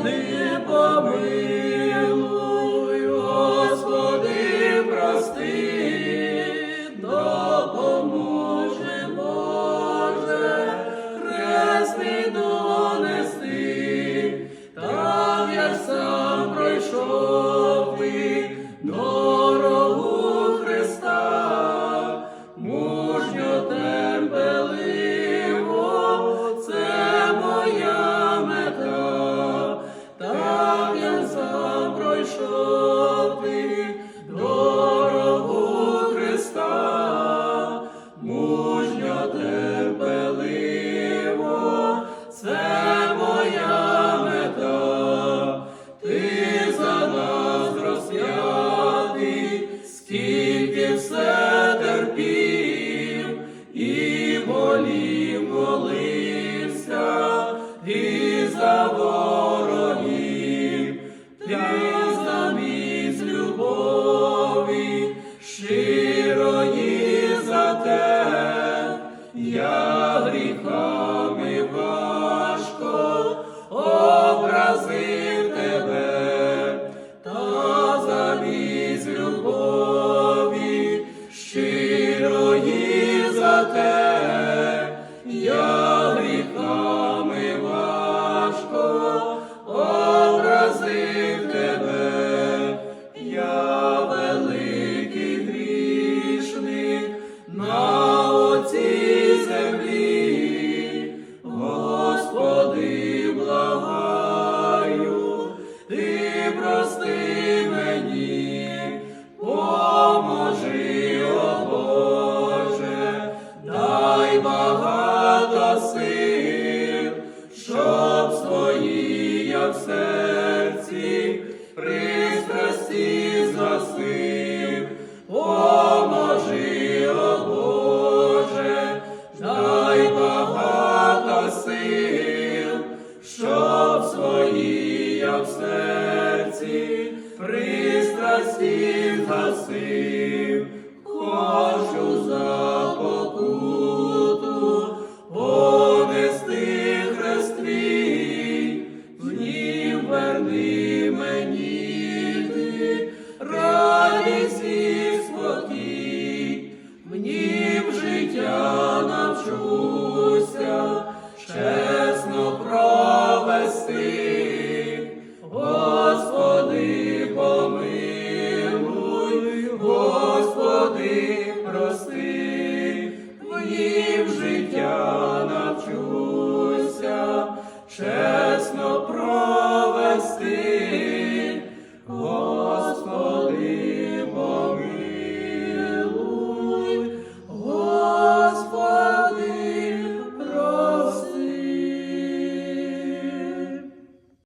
Господи, помилуй, Господи, прости, допоможи, Боже, хрест мій донести, так як сам пройшов ворогів, ти замість любові, щирої за те, я гріхами важко тебе, та замість любові, щирої за те, май багато сил, щоб свої я в серці пристрасті засив, поможи, о Боже, дай багато сил, щоб свої я в серці пристрасті засив, хочу за